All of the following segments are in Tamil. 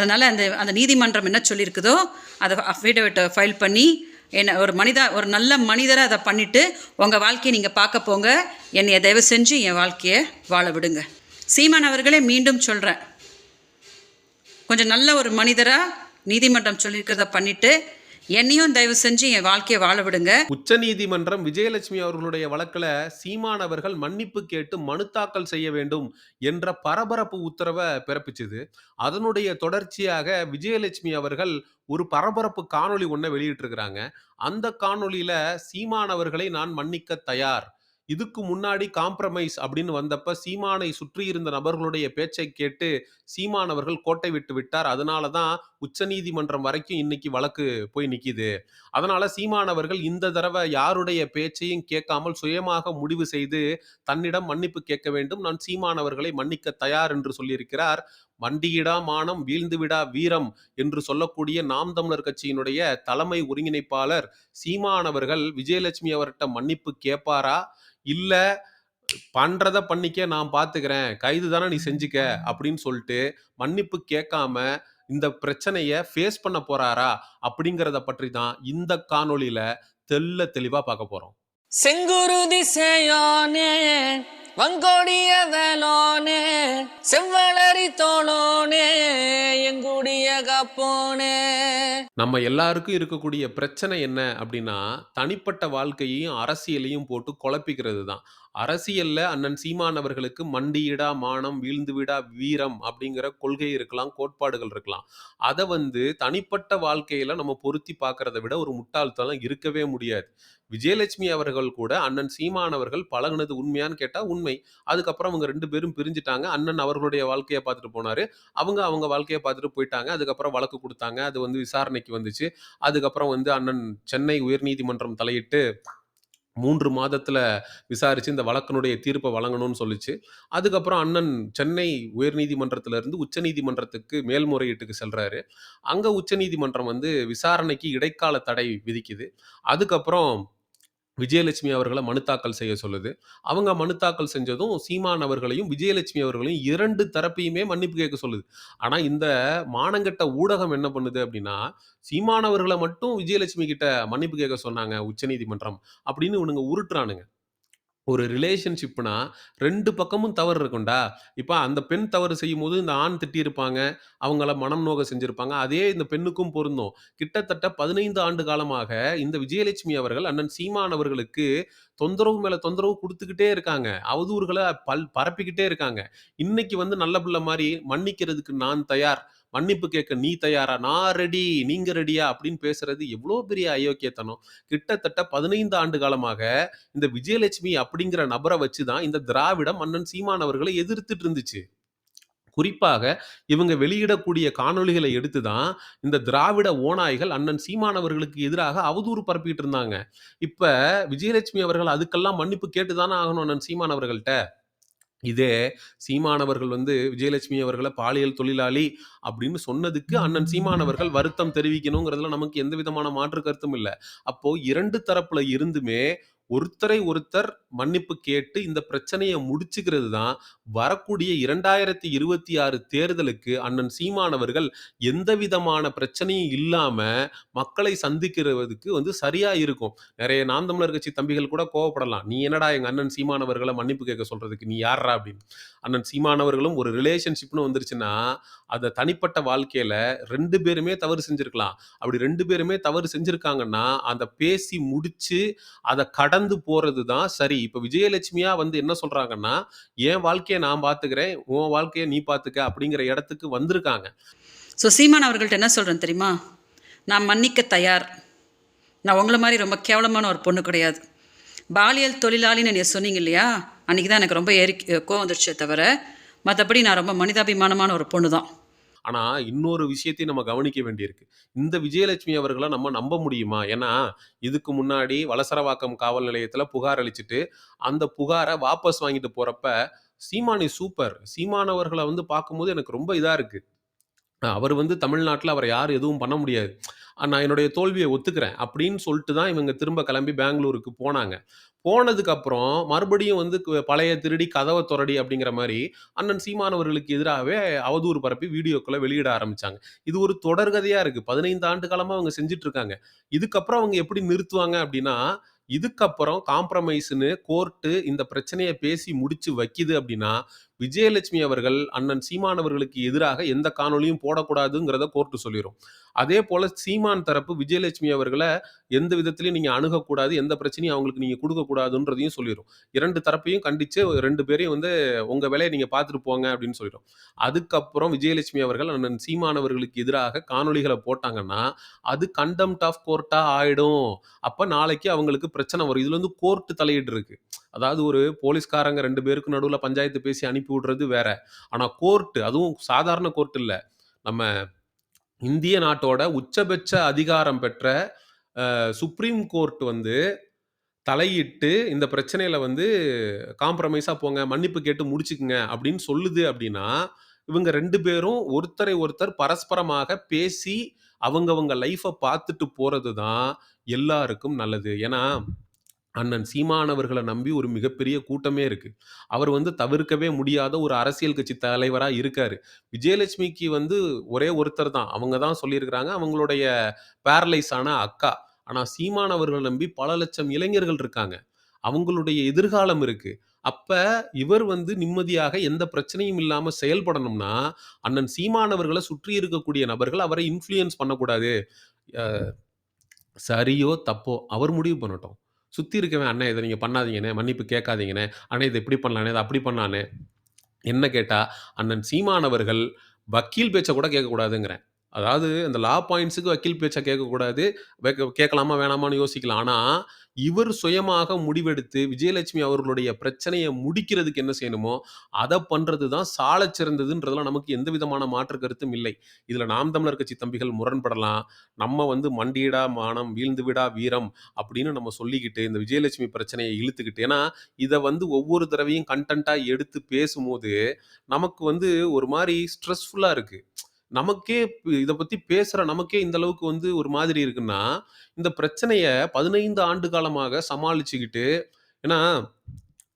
அதனால் அந்த அந்த நீதிமன்றம் என்ன சொல்லியிருக்குதோ அதை அஃபிடவிட்டை ஃபைல் பண்ணி என்ன ஒரு மனிதா ஒரு நல்ல மனிதரை அதை பண்ணிவிட்டு உங்கள் வாழ்க்கையை நீங்கள் பார்க்க போங்க. என்னை தயவு செஞ்சு என் வாழ்க்கையை வாழ விடுங்க. சீமான் அவர்களே மீண்டும் சொல்கிறேன் கொஞ்சம் நல்ல ஒரு மனிதராக நீதிமன்றம் சொல்லியிருக்கிறத பண்ணிவிட்டு என்னையும் தயவு செஞ்சு என் வாழ்க்கையை வாழ விடுங்க. உச்சநீதிமன்றம் விஜயலட்சுமி அவர்களுடைய வழக்கில் சீமான் அவர்கள் மன்னிப்பு கேட்டு மனு தாக்கல் செய்ய வேண்டும் என்ற பரபரப்பு உத்தரவை பிறப்பிச்சது. அதனுடைய தொடர்ச்சியாக விஜயலட்சுமி அவர்கள் ஒரு பரபரப்பு காணொளி ஒன்றை வெளியிட்டிருக்கிறாங்க. அந்த காணொளியில சீமான் அவர்களை நான் மன்னிக்க தயார். இதுக்கு முன்னாடி காம்ப்ரமைஸ் அப்படின்னு வந்தப்ப சீமானை சுற்றி இருந்த நபர்களுடைய பேச்சை கேட்டு சீமான் அவர்கள் கோட்டை விட்டு விட்டார். அதனால தான் உச்சநீதிமன்றம் வரைக்கும் இன்னைக்கு வழக்கு போய் நிக்குது. அதனால சீமானவர்கள் இந்த தடவை யாருடைய பேச்சையும் கேட்காமல் சுயமாக முடிவு செய்து தன்னிடம் மன்னிப்பு கேட்க வேண்டும். நான் சீமானவர்களை மன்னிக்க தயார் என்று சொல்லியிருக்கிறார். வண்டியிடா மானம் வீழ்ந்துவிடா வீரம் என்று சொல்லக்கூடிய நாம் தமிழர் கட்சியினுடைய தலைமை ஒருங்கிணைப்பாளர் சீமானவர்கள் விஜயலட்சுமி அவர்கிட்ட மன்னிப்பு கேட்பாரா? இல்ல பண்றத பண்ணிக்க நான் பாத்துக்கிறேன். கைது தானே நீ செஞ்சுக்க அப்படின்னு சொல்லிட்டு மன்னிப்பு கேட்காம இந்த பிரச்சனைய ஃபேஸ் பண்ண போறாரா அப்படிங்கறத பற்றி தான் இந்த காணொளியில தெள்ள தெளிவா பார்க்க போறோம். செங்குருதி சேயோனே வங்கோடிய வேலோனே செவ்வளரி தோளோனே எங்குடிய காப்போனே. நம்ம எல்லாருக்கும் இருக்கக்கூடிய பிரச்சனை என்ன அப்படின்னா தனிப்பட்ட வாழ்க்கையையும் அரசியலையும் போட்டு குழப்பிக்கிறது தான். அரசியல்ல அண்ணன் சீமான் அவர்களுக்கு மண்டியிடா மானம் வீழ்ந்துவிடா வீரம் அப்படிங்கிற கொள்கை இருக்கலாம் கோட்பாடுகள் இருக்கலாம். அதை வந்து தனிப்பட்ட வாழ்க்கையில நம்ம பொருத்தி பார்க்கறத விட ஒரு முட்டாள்தனம் இருக்கவே முடியாது. விஜயலட்சுமி அவர்கள் கூட அண்ணன் சீமான் அவர்கள் பழகுனது உண்மையான்னு கேட்டால் உண்மை. அதுக்கப்புறம் அவங்க ரெண்டு பேரும் பிரிஞ்சுட்டாங்க. அண்ணன் அவர்களுடைய வாழ்க்கையை பார்த்துட்டு போனாரு. அவங்க அவங்க வாழ்க்கையை பார்த்துட்டு போயிட்டாங்க. அதுக்கப்புறம் வழக்கு கொடுத்தாங்க. அது வந்து விசாரணைக்கு வந்துச்சு. அதுக்கப்புறம் வந்து அண்ணன் சென்னை உயர்நீதிமன்றம் தலையிட்டு மூன்று மாதத்தில் விசாரித்து இந்த வழக்கினுடைய தீர்ப்பை வழங்கணும்னு சொல்லிச்சு. அதுக்கப்புறம் அண்ணன் சென்னை உயர்நீதிமன்றத்திலிருந்து உச்சநீதிமன்றத்துக்கு மேல்முறையீட்டுக்கு செல்கிறாரு அங்கே உச்சநீதிமன்றம் வந்து விசாரணைக்கு இடைக்கால தடை விதிக்குது. அதுக்கப்புறம் விஜயலட்சுமி அவர்களை மனு தாக்கல் செய்ய சொல்லுது. அவங்க மனு தாக்கல் செஞ்சதும் சீமான் அவர்களையும் விஜயலட்சுமி அவர்களையும் இரண்டு தரப்பையுமே மன்னிப்பு கேட்க சொல்லுது. ஆனால் இந்த மானங்கட்ட ஊடகம் என்ன பண்ணுது அப்படின்னா சீமானவர்களை மட்டும் விஜயலட்சுமி கிட்ட மன்னிப்பு கேட்க சொன்னாங்க உச்சநீதிமன்றம் அப்படின்னு இவனுங்க உருட்டுறானுங்க. ஒரு ரிலேஷன்ஷிப்னா ரெண்டு பக்கமும் தவறு இருக்கும்டா. இப்போ அந்த பெண் தவறு செய்யும் போது இந்த ஆண் திட்டியிருப்பாங்க அவங்கள மனம் நோக செஞ்சிருப்பாங்க. அதே இந்த பெண்ணுக்கும் பொருந்தும். கிட்டத்தட்ட பதினைந்து ஆண்டு காலமாக இந்த விஜயலட்சுமி அவர்கள் அண்ணன் சீமான் அவர்களுக்கு தொந்தரவு மேல தொந்தரவு கொடுத்துக்கிட்டே இருக்காங்க. அவதூறுகளை பல் பரப்பிக்கிட்டே இருக்காங்க. இன்னைக்கு வந்து நல்ல பிள்ளை மாதிரி மன்னிக்கிறதுக்கு நான் தயார். மன்னிப்பு கேட்க நீ தயாரா? நான் ரெடி நீங்க ரெடியா? அப்படின்னு பேசுறது எவ்வளோ பெரிய அயோக்கியத்தனம். கிட்டத்தட்ட பதினைந்து ஆண்டு காலமாக இந்த விஜயலட்சுமி அப்படிங்கிற நபரை வச்சு தான் இந்த திராவிடம் அண்ணன் சீமான் அவர்களை எதிர்த்துட்டு இருந்துச்சு. குறிப்பாக இவங்க வெளியிடக்கூடிய காணொளிகளை எடுத்து தான் இந்த திராவிட ஓநாய்கள் அண்ணன் சீமானவர்களுக்கு எதிராக அவதூறு பரப்பிட்டு இருந்தாங்க. இப்ப விஜயலட்சுமி அவர்கள் அதுக்கெல்லாம் மன்னிப்பு கேட்டு தானே ஆகணும் அண்ணன் சீமானவர்கள்ட்ட இதே சீமானவர்கள் வந்து விஜயலட்சுமி அவர்களை பாலியல் தொழிலாளி அப்படின்னு சொன்னதுக்கு அண்ணன் சீமானவர்கள் வருத்தம் தெரிவிக்கணுங்கிறதுல நமக்கு எந்த விதமான மாற்று கருத்தும் இல்லை. அப்போ இரண்டு தரப்புல இருந்துமே ஒருத்தரை ஒருத்தர் மன்னிப்பு கேட்டு இந்த பிரச்சனையை முடிச்சுக்கிறது தான் வரக்கூடிய இரண்டாயிரத்தி இருபத்தி ஆறு தேர்தலுக்கு அண்ணன் சீமானவர்கள் எந்த விதமான பிரச்சனையும் இல்லாம மக்களை சந்திக்கிறதுக்கு வந்து சரியா இருக்கும். நிறைய நாம் தமிழர் கட்சி தம்பிகள் கூட கோவப்படலாம். நீ என்னடா எங்க அண்ணன் சீமானவர்களை மன்னிப்பு கேட்க சொல்றதுக்கு? நீ யாரா அப்படின்னு. அண்ணன் சீமானவர்களும் ஒரு ரிலேஷன்ஷிப்னு வந்துருச்சுன்னா அந்த தனிப்பட்ட வாழ்க்கையில ரெண்டு பேருமே தவறு செஞ்சிருக்கலாம். அப்படி ரெண்டு பேருமே தவறு செஞ்சிருக்காங்கன்னா அந்த பேசி முடிச்சு அதை கடந்து போறது தான் சரி. இப்ப விஜயலட்சுமியா வந்து என்ன சொல்றாங்கன்னா என் வாழ்க்கையை நான் பாத்துக்கிறேன் உன் வாழ்க்கையை நீ பாத்துக்க அப்படிங்கிற இடத்துக்கு வந்திருக்காங்க. ஸோ சீமான் அவர்கள்ட்ட என்ன சொல்கிறேன் தெரியுமா? நான் மன்னிக்க தயார். நான் உங்களை மாதிரி ரொம்ப கேவலமான ஒரு பொண்ணு கிடையாது. பாலியல் தொழிலாளின்னு நீ சொன்னீங்க இல்லையா? அன்றைக்கி தான் எனக்கு ரொம்ப ஏறி கோவம் வந்துருச்சே தவிர மற்றபடி நான் ரொம்ப மனிதாபிமானமான ஒரு பொண்ணு தான் ஆனால் இன்னொரு விஷயத்தையும் நம்ம கவனிக்க வேண்டியிருக்கு. இந்த விஜயலட்சுமி அவர்களை நம்ம நம்ப முடியுமா? ஏன்னா இதுக்கு முன்னாடி வலசரவாக்கம் காவல் நிலையத்தில் புகார் அளிச்சுட்டு அந்த புகாரை வாபஸ் வாங்கிட்டு போகிறப்ப சீமானி சூப்பர். சீமானவர்களை வந்து பார்க்கும்போது எனக்கு ரொம்ப இதாக இருக்குது அவர் வந்து தமிழ்நாட்டில் அவரை யாரும் எதுவும் பண்ண முடியாது. நான் என்னுடைய தோல்வியை ஒத்துக்கிறேன் அப்படின்னு சொல்லிட்டு தான் இவங்க திரும்ப கிளம்பி பெங்களூருக்கு போனாங்க. போனதுக்கப்புறம் மறுபடியும் வந்து கு- பழைய திருடி கதவை துரடி அப்படிங்கிற மாதிரி அண்ணன் சீமானவர்களுக்கு எதிராகவே அவதூறு பரப்பி வீடியோக்களை வெளியிட ஆரம்பிச்சாங்க. இது ஒரு தொடர்கதையாக இருக்கு. பதினைந்து ஆண்டு காலமா அவங்க செஞ்சுட்டு இருக்காங்க இதுக்கப்புறம் அவங்க எப்படி நிறுத்துவாங்க அப்படின்னா இதுக்கப்புறம் காம்ப்ரமைஸ்னு கோர்ட்டு இந்த பிரச்சனையை பேசி முடிச்சு வைக்கிது அப்படின்னா விஜயலட்சுமி அவர்கள் அண்ணன் சீமான் அவர்களுக்கு எதிராக எந்த காணொலியும் போடக்கூடாதுங்கிறத கோர்ட்டு சொல்லிடும் அதே போல சீமான் தரப்பு விஜயலட்சுமி அவர்களை எந்த விதத்திலையும் நீங்க அணுகக்கூடாது எந்த பிரச்சனையும் அவங்களுக்கு நீங்க கொடுக்கக்கூடாதுன்றதையும் சொல்லிடும் இரண்டு தரப்பையும் கண்டிச்சு ரெண்டு பேரையும் வந்து உங்க வேலையை நீங்க பார்த்துட்டு போங்க அப்படின்னு சொல்லிடும் அதுக்கப்புறம் விஜயலட்சுமி அவர்கள் அண்ணன் சீமான் அவர்களுக்கு எதிராக காணொலிகளை போட்டாங்கன்னா அது கண்டெம்ட் ஆஃப் கோர்ட்டா ஆயிடும். அப்ப நாளைக்கு அவங்களுக்கு பிரச்சனை வரும். இதுல வந்து கோர்ட்டு தலையிட்டு இருக்கு. அதாவது ஒரு போலீஸ்காரங்க ரெண்டு பேருக்கு நடுவில் பஞ்சாயத்து பேசி அனுப்பி விடுறது வேற. ஆனால் கோர்ட்டு அதுவும் சாதாரண கோர்ட் இல்லை. நம்ம இந்திய நாட்டோட உச்சபட்ச அதிகாரம் பெற்ற சுப்ரீம் கோர்ட் வந்து தலையிட்டு இந்த பிரச்சனையில வந்து காம்ப்ரமைஸாக போங்க மன்னிப்பு கேட்டு முடிச்சுக்குங்க அப்படின்னு சொல்லுது அப்படின்னா இவங்க ரெண்டு பேரும் ஒருத்தரை ஒருத்தர் பரஸ்பரமாக பேசி அவங்கவங்க லைஃப்பை பார்த்துட்டு போகிறது தான் எல்லாருக்கும் நல்லது. ஏன்னா அண்ணன் சீமானவர்களை நம்பி ஒரு மிகப்பெரிய கூட்டமே இருக்கு. அவர் வந்து தவிர்க்கவே முடியாத ஒரு அரசியல் கட்சி தலைவராக இருக்காரு. விஜயலட்சுமிக்கு வந்து ஒரே ஒருத்தர் தான். அவங்க தான் சொல்லியிருக்கிறாங்க அவங்களுடைய பேரலைஸ் ஆன அக்கா. ஆனால் சீமானவர்களை நம்பி பல லட்சம் இளைஞர்கள் இருக்காங்க. அவங்களுடைய எதிர்காலம் இருக்கு. அப்ப இவர் வந்து நிம்மதியாக எந்த பிரச்சனையும் இல்லாம செயல்படணும்னா அண்ணன் சீமானவர்களை சுற்றி இருக்கக்கூடிய நபர்கள் அவரை இன்ஃப்ளூயன்ஸ் பண்ணக்கூடாது. சரியோ தப்போ அவர் முடிவு பண்ணட்டும். சுத்தி இருக்கவன் அண்ணன் இதை நீங்க பண்ணாதீங்கண்ணே மன்னிப்பு கேட்காதீங்கண்ணே அண்ணே இதை இப்படி பண்ணலானே இதை அப்படி பண்ணலானே என்ன கேட்டா அண்ணன் சீமான் அவர்கள் வக்கீல் பேச்சை கூட கேட்கக்கூடாதுங்கிறேன். அதாவது அந்த லா பாயிண்ட்ஸுக்கு வக்கீல் பேச்சை கேட்கக்கூடாது. வைக்க- கேட்கலாமா வேணாமான்னு யோசிக்கலாம். ஆனா இவர் சுயமாக முடிவெடுத்து விஜயலட்சுமி அவர்களுடைய பிரச்சனையை முடிக்கிறதுக்கு என்ன செய்யணுமோ அதை பண்றது தான் சால சிறந்ததுன்றதுல நமக்கு எந்த விதமான மாற்று கருத்தும் இல்லை. இதுல நாம் தமிழர் கட்சி தம்பிகள் முரண்படலாம். நம்ம வந்து மண்டியிடா மானம் வீழ்ந்து விடா வீரம் அப்படின்னு நம்ம சொல்லிக்கிட்டு இந்த விஜயலட்சுமி பிரச்சனையை இழுத்துக்கிட்டு ஏன்னா இதை வந்து ஒவ்வொரு தடவையும் கண்டென்ட்டாக எடுத்து பேசும்போது நமக்கு வந்து ஒரு மாதிரி ஸ்ட்ரெஸ்ஃபுல்லாக இருக்கு. நமக்கே இதை பற்றி பேசுகிற நமக்கே இந்த அளவுக்கு வந்து ஒரு மாதிரி இருக்குன்னா இந்த பிரச்சனையை பதினைந்து ஆண்டு காலமாக சமாளிச்சுக்கிட்டு ஏன்னா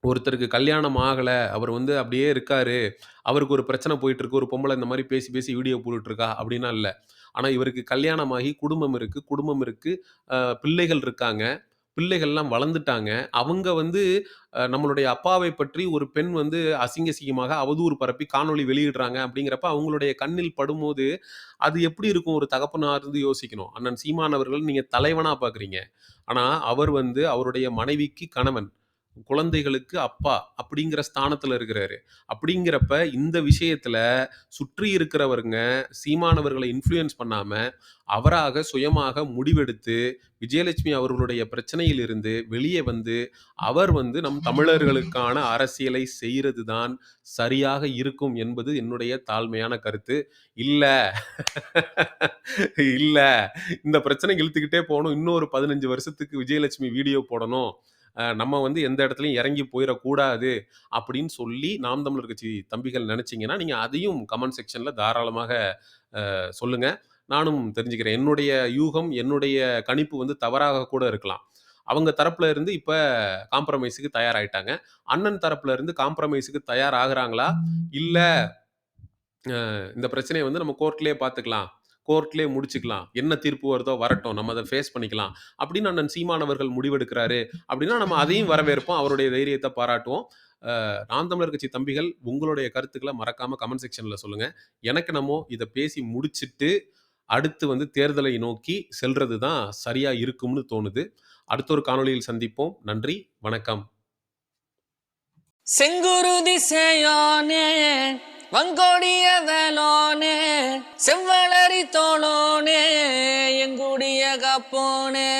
ஒருத்தருக்கு கல்யாணம் ஆகலை அவர் வந்து அப்படியே இருக்காரு அவருக்கு ஒரு பிரச்சனை போயிட்டு இருக்கு ஒரு பொம்பளை இந்த மாதிரி பேசி பேசி வீடியோ போட்டுட்டு இருக்கா அப்படின்னா இல்லை. ஆனால் இவருக்கு கல்யாணமாகி குடும்பம் இருக்கு குடும்பம் இருக்கு அஹ் பிள்ளைகள் இருக்காங்க. பிள்ளைகள்லாம் வளர்ந்துட்டாங்க. அவங்க வந்து நம்மளுடைய அப்பாவை பற்றி ஒரு பெண் வந்து அசிங்க அசிங்கமாக அவதூறு பரப்பி காணொளி வெளியிடுறாங்க அப்படிங்கிறப்ப அவங்களுடைய கண்ணில் படும்போது அது எப்படி இருக்கும் ஒரு தகப்பனா இருந்து யோசிக்கணும். அண்ணன் சீமான் அவர்கள் நீங்க தலைவனா பார்க்குறீங்க ஆனா அவர் வந்து அவருடைய மனைவிக்கு கணவன். குழந்தைகளுக்கு அப்பா அப்படிங்கிற ஸ்தானத்தில் இருக்கிறாரு. அப்படிங்கிறப்ப இந்த விஷயத்தில் சுற்றி இருக்கிறவருங்க சீமானவர்களை இன்ஃப்ளூயன்ஸ் பண்ணாமல் அவராக சுயமாக முடிவெடுத்து விஜயலட்சுமி அவர்களுடைய பிரச்சனையில் இருந்து வெளியே வந்து அவர் வந்து நம் தமிழர்களுக்கான அரசியலை செய்கிறது தான் சரியாக இருக்கும் என்பது என்னுடைய தாழ்மையான கருத்து. இல்லை இல்லை. இந்த பிரச்சனை இழுத்துக்கிட்டே போகணும். இன்னொரு பதினஞ்சு வருஷத்துக்கு விஜயலட்சுமி வீடியோ போடணும். நம்ம வந்து எந்த இடத்துலையும் இறங்கி போயிடக்கூடாது அப்படின்னு சொல்லி நாம் தமிழர் கட்சி தம்பிகள் நினச்சிங்கன்னா நீங்கள் அதையும் கமெண்ட் செக்ஷனில் தாராளமாக சொல்லுங்கள் நானும் தெரிஞ்சுக்கிறேன். என்னுடைய யூகம் என்னுடைய கணிப்பு வந்து தவறாக கூட இருக்கலாம். அவங்க தரப்புல இருந்து இப்ப காம்ப்ரமைஸுக்கு தயாராயிட்டாங்க. அண்ணன் தரப்புல இருந்து காம்ப்ரமைஸுக்கு தயாராகிறாங்களா? இல்ல இந்த பிரச்சனையை வந்து நம்ம கோர்ட்லயே பார்த்துக்கலாம் கோர்ட்லேயே முடிச்சுக்கலாம். என்ன தீர்ப்பு வருதோ வரட்டும் நம்ம அதை ஃபேஸ் பண்ணிக்கலாம். அப்படின்னு அண்ணன் சீமானவர்கள் முடிவெடுக்கிறாரு. அப்படின்னா நம்ம அதையும் வரவேற்போம். அவருடைய தைரியத்தை பாராட்டுவோம். அஹ், நாம் தமிழர் கட்சி தம்பிகள் உங்களுடைய கருத்துக்களை மறக்காம கமெண்ட் செக்ஷன்ல சொல்லுங்க. எனக்கு நம்ம இதை பேசி முடிச்சிட்டு அடுத்து வந்து தேர்தலை நோக்கி செல்றது தான் சரியா இருக்கும்னு தோணுது. அடுத்த ஒரு காணொளியில் சந்திப்போம். நன்றி வணக்கம். செங்குருதி சேயோனே வங்கோடிய வேலோனே செவ்வளரி தோளோனே எங்குடிய கப்போனே